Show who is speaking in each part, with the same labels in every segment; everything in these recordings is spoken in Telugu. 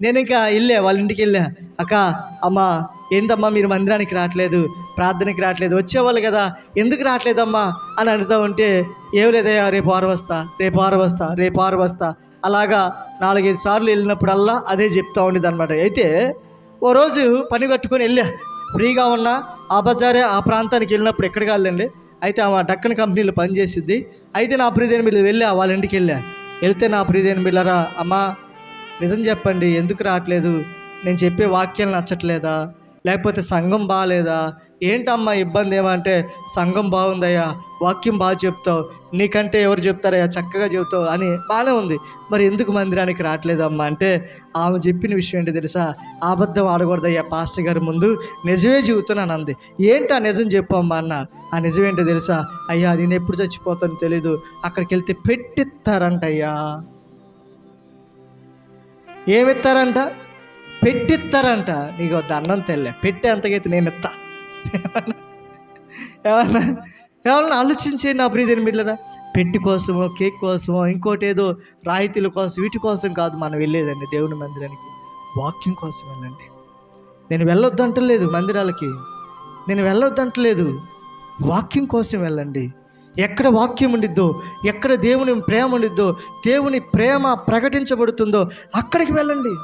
Speaker 1: నేను ఇంకా వెళ్ళా వాళ్ళ ఇంటికి వెళ్ళా అక్క అమ్మ ఏంటమ్మా మీరు మందిరానికి రావట్లేదు ప్రార్థనకి రావట్లేదు వచ్చేవాళ్ళు కదా ఎందుకు రావట్లేదమ్మా అని అడుగుతూ ఉంటే ఏం లేదయ్యా రేపు ఆరు వస్తా రేపు ఆరు వస్తా రేపు ఆరు వస్తా. అలాగా నాలుగైదు సార్లు వెళ్ళినప్పుడల్లా అదే చెప్తూ ఉండేది అనమాట అయితే ఓ రోజు పని కట్టుకొని వెళ్ళా. ఫ్రీగా ఉన్న ఆ బజారే ఆ ప్రాంతానికి వెళ్ళినప్పుడు ఎక్కడికి వెళ్ళండి అయితే ఆమె డక్కన్ కంపెనీలో పనిచేసిద్ది. అయితే నా ప్రియదేని బిడ్డ వెళ్ళా వాళ్ళ ఇంటికి వెళ్ళా. వెళ్తే నా ప్రియదేని బిళ్ళరా అమ్మా నిజం చెప్పండి ఎందుకు రావట్లేదు? నేను చెప్పే వాక్యాలు నచ్చట్లేదా? లేకపోతే సంఘం బాగాలేదా ఏంటమ్మా ఇబ్బంది ఏమంటే సంఘం బాగుందయ్యా వాక్యం బాగా చెప్తావు నీకంటే ఎవరు చెప్తారయ్యా చక్కగా చెబుతావు అని బాగానే ఉంది. మరి ఎందుకు మందిరానికి రావట్లేదమ్మా? అంటే ఆమె చెప్పిన విషయం ఏంటి తెలుసా? అబద్ధం ఆడకూడదయ్యా పాస్టర్ గారి ముందు నిజమే చెబుతున్నాను అంది. ఏంటి ఆ నిజం చెప్పమ్మా అన్న? ఆ నిజం ఏంటో తెలుసా? అయ్యా నేను ఎప్పుడు చచ్చిపోతానో తెలీదు. అక్కడికి వెళ్తే పెట్టిస్తారంటయ్యా. ఏమిస్తారంట పెట్టిస్తారంట నీకు దండం తెల్లే. పెట్టే అంతకైతే నేను ఇస్తా ఏమన్నా? ఏమన్నా ఆలోచించే నా ప్రీతిని బిడ్డరా పెట్టి కోసమో కేక్ కోసమో ఇంకోటి ఏదో రాయితీల కోసం వీటి కోసం కాదు మనం వెళ్ళేదండి దేవుని మందిరానికి. వాక్యం కోసం వెళ్ళండి. నేను వెళ్ళొద్దంటలేదు మందిరాలకి. నేను వెళ్ళొద్దంటలేదు. వాక్యం కోసం వెళ్ళండి. ఎక్కడ వాక్యం ఉండిద్దో ఎక్కడ దేవుని ప్రేమ ఉండిద్దో దేవుని ప్రేమ ప్రకటించబడుతుందో అక్కడికి వెళ్ళండి.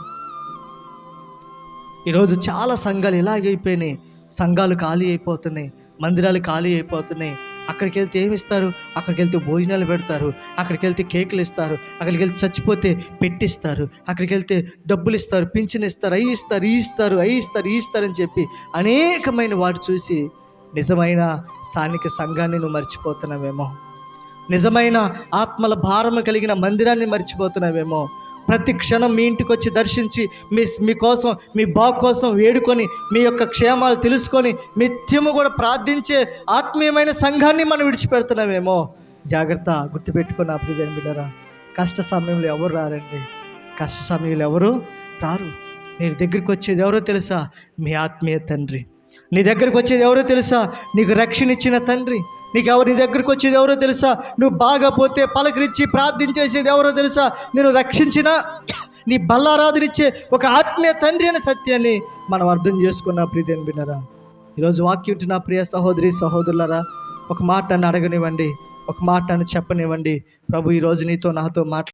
Speaker 1: ఈరోజు చాలా సంఘాలు ఇలాగే అయిపోయినాయి. సంఘాలు ఖాళీ అయిపోతున్నాయి మందిరాలు ఖాళీ అయిపోతున్నాయి. అక్కడికి వెళ్తే ఏమి ఇస్తారు అక్కడికి వెళ్తే భోజనాలు పెడతారు అక్కడికి వెళ్తే కేకులు ఇస్తారు అక్కడికి వెళ్తే చచ్చిపోతే పెట్టిస్తారు అక్కడికి వెళ్తే డబ్బులు ఇస్తారు పింఛన్ ఇస్తారు అవి ఇస్తారు ఈ ఇస్తారు అవి ఇస్తారు ఈ ఇస్తారని చెప్పి అనేకమైన వాటి చూసి నిజమైన స్థానిక సంఘాన్ని నువ్వు మర్చిపోతున్నావేమో. నిజమైన ఆత్మల భారము కలిగిన మందిరాన్ని మర్చిపోతున్నావేమో. ప్రతి క్షణం మీ ఇంటికి వచ్చి దర్శించి మీ మీకోసం మీ బాగు కోసం వేడుకొని మీ యొక్క క్షేమాలు తెలుసుకొని నిత్యము కూడా ప్రార్థించే ఆత్మీయమైన సంఘాన్ని మనం విడిచిపెడుతున్నామేమో జాగ్రత్త గుర్తుపెట్టుకుని అప్పుడు బిడ్డరా కష్ట సమయంలో ఎవరు రారండి? కష్ట సమయంలో ఎవరు రారు? మీరు దగ్గరికి వచ్చేది ఎవరో తెలుసా? మీ ఆత్మీయ తండ్రి. నీ దగ్గరికి వచ్చేది ఎవరో తెలుసా? నీకు రక్షణ ఇచ్చిన తండ్రి. నీకు ఎవరు నీ దగ్గరికి వచ్చేది ఎవరో తెలుసా? నువ్వు బాగా పోతే పలకరించి ప్రార్థించేసేది ఎవరో తెలుసా? నేను రక్షించిన నీ బల్లారాధనిచ్చే ఒక ఆత్మీయ తండ్రి అనే సత్యాన్ని మనం అర్థం చేసుకున్న ప్రీతిని వినరా ఈరోజు వాక్యం నా ప్రియ సహోదరి సహోదరులరా ఒక మాట నన్ను అడగనివ్వండి. ఒక మాట నన్ను చెప్పనివ్వండి. ప్రభు ఈరోజు నీతో నాతో మాట్లా